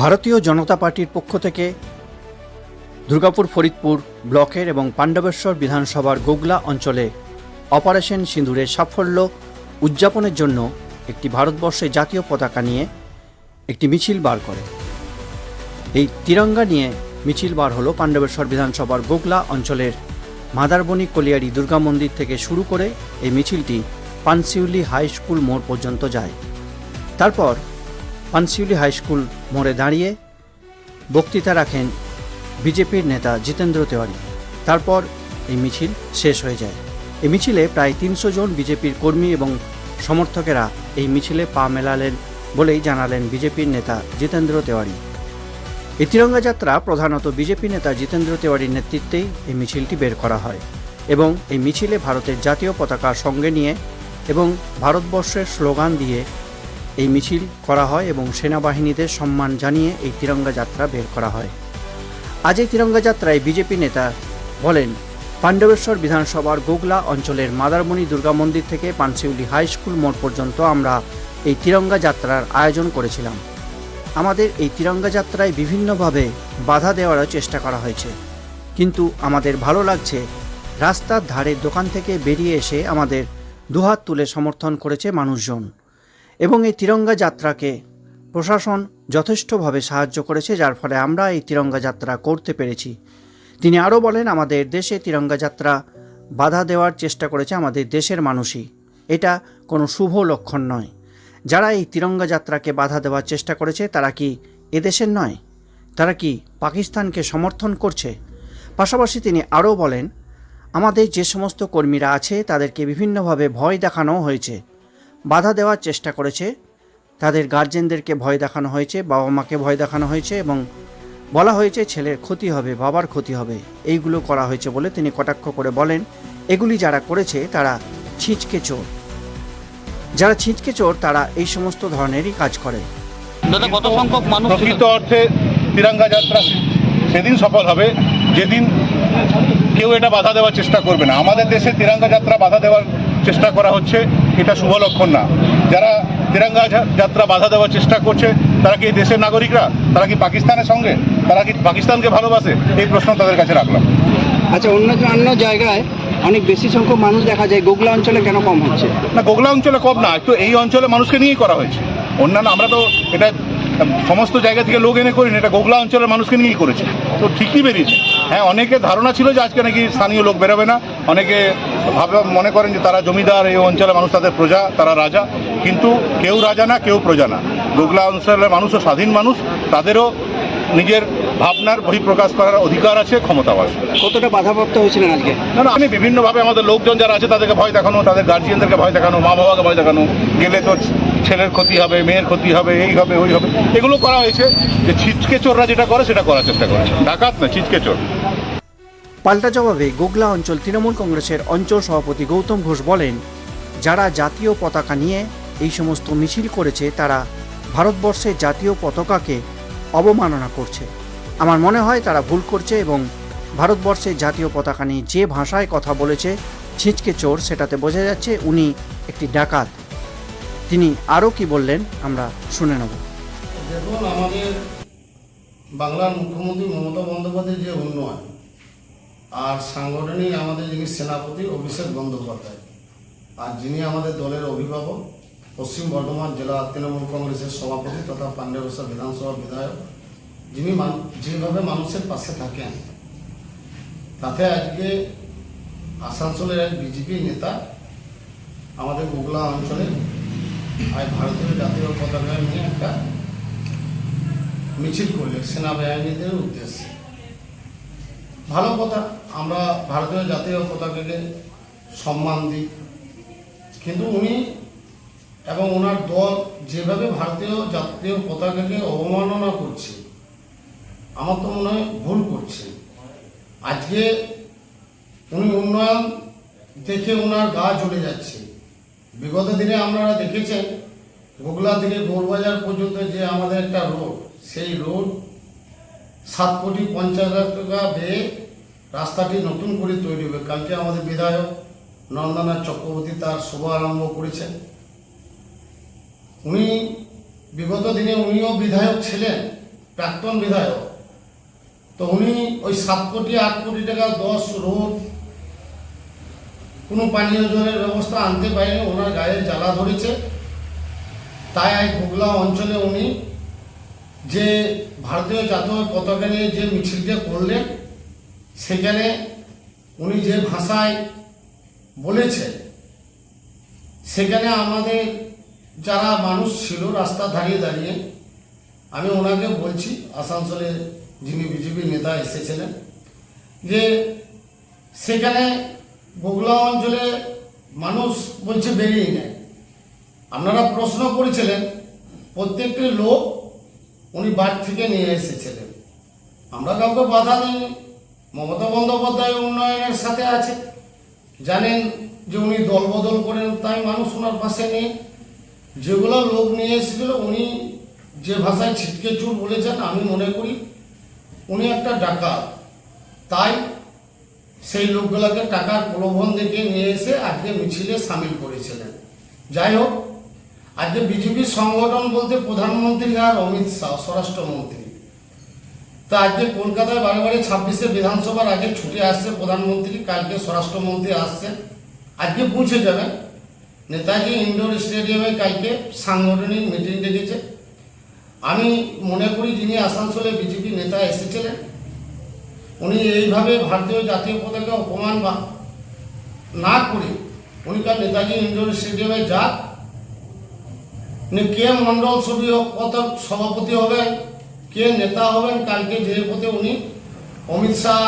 ভারতীয় জনতা পার্টির পক্ষ থেকে দুর্গাপুর ফরিদপুর ব্লকের এবং পাণ্ডবেশ্বর বিধানসভার গোগলা অঞ্চলে অপারেশন সিঁদুরের সাফল্য উদযাপনের জন্য একটি ভারতবর্ষে জাতীয় পতাকা নিয়ে একটি মিছিল বার করে। এই তিরঙ্গা নিয়ে মিছিল বার হলো পাণ্ডবেশ্বর বিধানসভার গোগলা অঞ্চলের মাদারবনি কলিয়ারি দুর্গা মন্দির থেকে শুরু করে এই মিছিলটি পানসিউলি হাই স্কুল মোড় পর্যন্ত যায়। তারপর পানসিউলি হাই স্কুল মোড়ে দাঁড়িয়ে বক্তৃতা রাখেন বিজেপির নেতা জিতেন্দ্র তেওয়ারি। তারপর এই মিছিল শেষ হয়ে যায়। এই মিছিলে প্রায় তিনশো জন বিজেপির কর্মী এবং সমর্থকেরা এই মিছিলে পা মেলালেন বলেই জানালেন বিজেপির নেতা জিতেন্দ্র তেওয়ারি। এই তিরঙ্গা যাত্রা প্রধানত বিজেপি নেতা জিতেন্দ্র তেওয়ারির নেতৃত্বেই এই মিছিলটি বের করা হয় এবং এই মিছিলে ভারতের জাতীয় পতাকা সঙ্গে নিয়ে এবং ভারতবর্ষের স্লোগান দিয়ে এই মিছিল করা হয় এবং সেনাবাহিনীদের সম্মান জানিয়ে এই তিরঙ্গা যাত্রা বের করা হয়। আজ এই তিরঙ্গা যাত্রায় বিজেপি নেতা বলেন, পাণ্ডবেশ্বর বিধানসভার গোগলা অঞ্চলের মাদারমণি দুর্গা মন্দির থেকে পানসিউলি হাই স্কুল মোড় পর্যন্ত আমরা এই তিরঙ্গা যাত্রার আয়োজন করেছিলাম। আমাদের এই তিরঙ্গা যাত্রায় বিভিন্নভাবে বাধা দেওয়ারও চেষ্টা করা হয়েছে। কিন্তু আমাদের ভালো লাগছে, রাস্তার ধারে দোকান থেকে বেরিয়ে এসে আমাদের দুহাত তুলে সমর্থন করেছে মানুষজন। এবং এই তিরঙ্গা যাত্রাকে প্রশাসন যথেষ্টভাবে সাহায্য করেছে, যার ফলে আমরা এই তিরঙ্গা যাত্রা করতে পেরেছি। তিনি আরও বলেন, আমাদের দেশে তিরঙ্গা যাত্রা বাধা দেওয়ার চেষ্টা করেছে আমাদের দেশের মানুষই। এটা কোনো শুভ লক্ষণ নয়। যারা এই তিরঙ্গা যাত্রাকে বাধা দেওয়ার চেষ্টা করেছে, তারা কি এদেশের নয়? তারা কি পাকিস্তানকে সমর্থন করছে? পাশাপাশি তিনি আরও বলেন, আমাদের যে সমস্ত কর্মীরা আছে, তাদেরকে বিভিন্নভাবে ভয় দেখানো হয়েছে। বাধা দেওয়ার চেষ্টা করেছে। তাদের গার্জেনদেরকে ভয় দেখানো হয়েছে বাবা মাকে ভয় দেখানো হয়েছে এবং বলা হয়েছে ছেলের ক্ষতি হবে বাবার ক্ষতি হবে। এইগুলো করা হয়েছে বলে তিনি কটাক্ষ করে বলেন এগুলি যারা করেছে তারা ছিঁচকে চোর। যারা ছিঁচকে চোর তারা এই সমস্ত ধরনেরই কাজ করে। দাদা কত সংখ্যক মানুষ? প্রকৃত অর্থে তিরঙ্গা যাত্রা সেদিন সফল হবে। যেদিন কেউ এটা বাধা দেওয়ার চেষ্টা করবে না। আমাদের দেশে তিরঙ্গা যাত্রা বাধা দেওয়ার চেষ্টা করা হচ্ছে এটা শুভ লক্ষণ না। যারা তিরঙ্গা যাত্রা বাধা দেওয়ার চেষ্টা করছে তারা কি এই দেশের নাগরিকরা? তারা কি পাকিস্তানের সঙ্গে? তারা কি পাকিস্তানকে ভালোবাসে? এই প্রশ্ন তাদের কাছে রাখলাম। আচ্ছা অন্য অন্য জায়গায় অনেক বেশি সংখ্যক মানুষ দেখা যায় গোগলা অঞ্চলে কেন কম হচ্ছে? না গোগলা অঞ্চলে কম না একটু এই অঞ্চলে মানুষকে নিয়েই করা হয়েছে। অন্যান্য আমরা তো এটা সমস্ত জায়গা থেকে লোক এনে করিনি এটা গোগলা অঞ্চলের মানুষকে নিয়েই করেছে। তো ঠিকই বেরিয়েছে। হ্যাঁ অনেকে ধারণা ছিল যে আজকে নাকি স্থানীয় লোক বেরোবে না অনেকে ভাবে মনে করেন যে তারা জমিদার এই অঞ্চলের মানুষ তাদের প্রজা তারা রাজা। কিন্তু কেউ রাজা না কেউ প্রজা না। গোগলা অঞ্চলের মানুষও স্বাধীন মানুষ তাদেরও নিজের ভাবনার বহিঃপ্রকাশ করার অধিকার আছে ক্ষমতাও আছে। কতটা বাধাপ্রাপ্ত হয়েছিলেন আজকে? না না আমি বিভিন্নভাবে আমাদের লোকজন যারা আছে তাদেরকে ভয় দেখানো তাদের গার্জিয়ানদেরকে ভয় দেখানো মা বাবাকে ভয় দেখানো গেলে তো ছেলের ক্ষতি হবে মেয়ের ক্ষতি হবে এই হবে ওই হবে। এগুলো করা হয়েছে যে ছিচকে চোররা যেটা করে সেটা করার চেষ্টা করেছে। ডাকাত না ছিচকে চোর। পাল্টা জবাবে গোগলা অঞ্চল তৃণমূল কংগ্রেসের অঞ্চল সভাপতি গৌতম ঘোষ বলেন, যারা জাতীয় পতাকা নিয়ে এই সমস্ত মিছিল করেছে, তারা ভারতবর্ষের জাতীয় পতাকাকে অবমাননা করছে। আমার মনে হয় তারা ভুল করছে এবং ভারতবর্ষের জাতীয় পতাকা নিয়ে যে ভাষায় কথা বলেছে, ছিঁচকে চোর, সেটাতে বোঝা যাচ্ছে উনি একটি ডাকাত। তিনি আরও কি বললেন, আমরা শুনে নেব। দেখুন, আমাদের বাংলার মুখ্যমন্ত্রী মমতা বন্দ্যোপাধ্যায় যে উন্নয়ন আর সাংগঠনিক আমাদের যিনি সেনাপতি, অভিষেক বন্দ্যোপাধ্যায়। আর যিনি আমাদের দলের অভিভাবক, পশ্চিম বর্ধমান জেলা তৃণমূল কংগ্রেসের সভাপতি তথা পাণ্ডবেশ্বর বিধানসভা বিধায়ক, যিনি যেভাবে মানুষের পাশে থাকেন, তাতে আজকে আসানসোলের এক বিজেপি নেতা আমাদের গোগলা অঞ্চলে আজ ভারতীয় জাতীয় পতাকা নিয়ে একটা মিছিল করলে সেনাবাহিনীদের উদ্দেশ্যে। ভালো কথা, আমরা ভারতীয় জাতীয় পতাকাকে সম্মান দিই। কিন্তু উনি এবং ওনার দল যেভাবে ভারতীয় জাতীয় পতাকাকে অবমাননা করছে, আমার তো মনে হয় ভুল করছে। আজকে উনি উন্নয়ন দেখে ওনার গা জ্বলে যাচ্ছে। বিগত দিনে আপনারা দেখেছেন, গোগলা থেকে গৌরবাজার পর্যন্ত যে আমাদের একটা রোড, সেই রোড সাত কোটি পঞ্চাশ হাজার টাকা ব্যয়ে রাস্তাটি নতুন করে তৈরি হবে। কালকে আমাদের বিধায়ক নন্দনাথ চক্রবর্তী তার শুভ আরম্ভ করেছেন। উনি বিগত দিনে উনিও বিধায়ক ছিলেন, প্রাক্তন বিধায়ক। তো উনি ওই সাত কোটি, আট কোটি টাকা দশ রোড কোনো পানীয় জলের ব্যবস্থা আনতে পারেনি, ওনার গায়ে জ্বালা ধরেছে। তাই এই গোগলা অঞ্চলে উনি যে ভারতীয় জাতীয় পতাকা নিয়ে যে মিছিলটা করলেন সেখানে উনি যে ভাষায় বলেছে সেখানে আমাদের যারা মানুষ ছিল রাস্তা দাঁড়িয়ে দাঁড়িয়ে, আমি ওনাকে বলছি, আসানসোলে যিনি বিজেপি নেতা এসেছিলেন, যে সেখানে বগুলা অঞ্চলে মানুষ বলছে বেরিয়ে নেয়। আপনারা প্রশ্ন করেছিলেন, প্রত্যেকটি লোক উনি বাড়ি থেকে নিয়ে এসেছিলেন। আমরা কাউকে বাধা দিইনি। মমতা বন্দ্যোপাধ্যায় উন্নয়নের সাথে আছে। জানেন যে উনি দল বদল করেন, তাই মানুষ ওনার পাশে নেই। যেগুলো লোক নিয়ে এসেছিল, উনি যে ভাষায় ছিটকে চুর বলেছেন, আমি মনে করি উনি একটা ডাকাত। তাই সেই লোকগুলোকে টাকার প্রলোভন দেখে নিয়ে এসে আজকে মিছিলে সামিল করেছিলেন। যাই হোক, আজকে বিজেপির সংগঠন বলতে প্রধানমন্ত্রী আর অমিত শাহ, স্বরাষ্ট্রমন্ত্রী। তা আজকে কলকাতায় বারে বারে ছাব্বিশে বিধানসভার আগে ছুটে আসছে প্রধানমন্ত্রী, কালকে স্বরাষ্ট্রমন্ত্রী আসছে আজকে পৌঁছে যাবেন। নেতাজি ইন্ডোর স্টেডিয়ামে কালকে সাংগঠনিক মিটিং ডেকেছে। আমি মনে করি যিনি আসানসোলে বিজেপি নেতা এসেছিলেন, উনি এইভাবে ভারতীয় জাতীয় পতাকা অপমান বা না করে উনি কাল নেতাজি ইন্ডোর স্টেডিয়ামে যাক। উনি কে মন্ডল ছবি সভাপতি হবেন কে নেতা হবেন কালকে যে পথে উনি? অমিত শাহ